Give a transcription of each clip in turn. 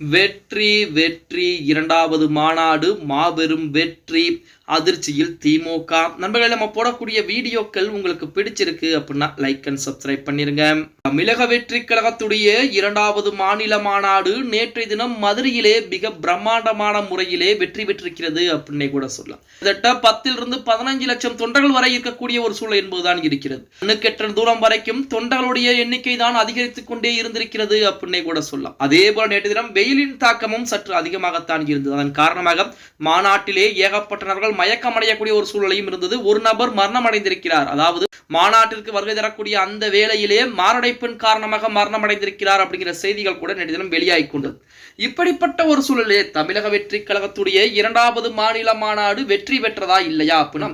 வெற்றி வெற்றி இரண்டாவது மாநாடு மாபெரும் வெற்றி. அதிர்ச்சியில் திமுக. நண்பர்களே நம்ம போடக்கூடிய வீடியோக்கள் உங்களுக்கு பிடிச்சிருக்கு அப்படின்னா லைக் அண்ட் சப்ஸ்கிரைப் பண்ணிருங்க. தமிழக வெற்றி கழகத்துடைய இரண்டாவது மாநில மாநாடு நேற்றைய தினம் மதுரையிலே மிக பிரம்மாண்டமான முறையிலே வெற்றி பெற்றிருக்கிறது அப்படின்னே கூட சொல்லலாம். கிட்டத்தட்ட பத்திலிருந்து பதினஞ்சு லட்சம் தொண்டர்கள் வரை இருக்கக்கூடிய ஒரு சூழல் என்பதுதான் இருக்கிறது. கண்ணுக்கெட்ட தூரம் வரைக்கும் தொண்டர்களுடைய எண்ணிக்கை தான் அதிகரித்துக் கொண்டே இருந்திருக்கிறது அப்படின்னே கூட சொல்லலாம். அதே போல நேற்று தினம் வெயிலின் தாக்கமும் சற்று அதிகமாகத்தான் இருந்தது. அதன் காரணமாக மாநாட்டிலே ஏகப்பட்ட நபர்கள் மயக்கமடையக்கூடிய ஒரு சூழலையும் இருந்தது. ஒரு நபர் மரணம் அடைந்திருக்கிறார் அதாவது மாநாட்டிற்கு வருகை தரக்கூடிய அந்த வேளையிலே மாரடைப்பின் காரணமாக மரணம் அடைந்திருக்கிறார் அப்படிங்கிற செய்திகள் கூட நேற்று தினம் வெளியாகிக் கொண்டது. இப்படிப்பட்ட ஒரு சூழலே தமிழக வெற்றி கழகத்துடைய இரண்டாவது மாநில மாநாடு வெற்றி பெற்றதா இல்லையா? அப்படின்னா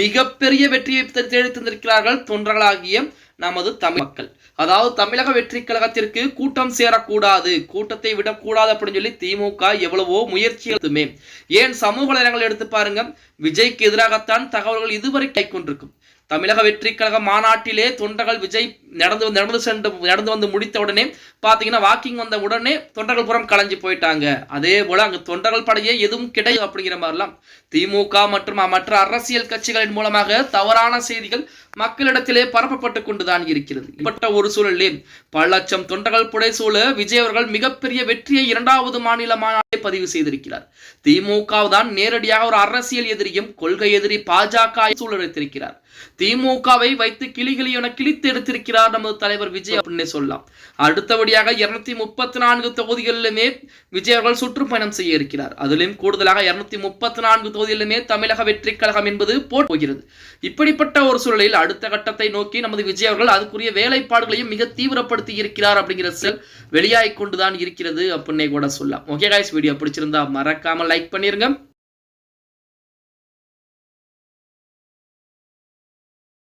மிகப்பெரிய வெற்றியை தேடி தந்திருக்கிறார்கள் தொண்டர்களாகிய நமது தமிழ் மக்கள். அதாவது தமிழக வெற்றி கழகத்திற்கு கூட்டம் சேரக்கூடாது கூட்டத்தை விடக்கூடாது அப்படின்னு சொல்லி திமுக எவ்வளவோ முயற்சி எடுத்துமே. ஏன் சமூக நேரங்கள் எடுத்து பாருங்க விஜய்க்கு எதிராகத்தான் தகவல்கள் இதுவரை கை கொண்டிருக்கும். தமிழக வெற்றி கழக மாநாட்டிலே தொண்டர்கள் விஜய் நடந்து வந்து நடந்து சென்று நடந்து வந்து முடித்த உடனே பார்த்தீங்கன்னா வாக்கிங் வந்த உடனே தொண்டர்கள் புறம் கலைஞ்சு போயிட்டாங்க. அதே போல அங்கே தொண்டர்கள் படையே எதுவும் கிடையாது அப்படிங்கிற மாதிரிலாம் திமுக மற்றும் மற்ற அரசியல் கட்சிகளின் மூலமாக தவறான செய்திகள் மக்களிடத்திலே பரப்பப்பட்டு கொண்டுதான் இருக்கிறது. இப்பட்ட ஒரு சூழலிலே பல லட்சம் தொண்டர்கள் புடைசூழ விஜய் அவர்கள் மிகப்பெரிய வெற்றியை இரண்டாவது மாநிலமான பதிவு செய்திருக்கிறார். திமுக தான் நேரடியாக ஒரு அரசியல் எதிரியும் கொள்கை எதிரி பாஜக சூழலித்திருக்கிறார் திமுகவை வைத்து கிளிகளி என கிழித்து எடுத்திருக்கிறார் இருக்கிறார் நமது தலைவர் விஜய் அப்படின்னு சொல்லலாம். அடுத்தபடியாக இருநூத்தி முப்பத்தி நான்கு தொகுதிகளிலுமே விஜய் அவர்கள் சுற்றுப்பயணம் செய்ய இருக்கிறார். அதிலும் கூடுதலாக இருநூத்தி முப்பத்தி நான்கு தொகுதிகளிலுமே தமிழக வெற்றி கழகம் என்பது போகிறது. இப்படிப்பட்ட ஒரு சூழலில் அடுத்த கட்டத்தை நோக்கி நமது விஜய் அவர்கள் அதுக்குரிய வேலைப்பாடுகளையும் மிக தீவிரப்படுத்தி இருக்கிறார் அப்படிங்கிற செல் வெளியாகி கொண்டுதான் இருக்கிறது அப்படின்னே கூட சொல்லலாம். ஓகே காய்ஸ் வீடியோ பிடிச்சிருந்தா மறக்காம லைக் பண்ணிருங்க.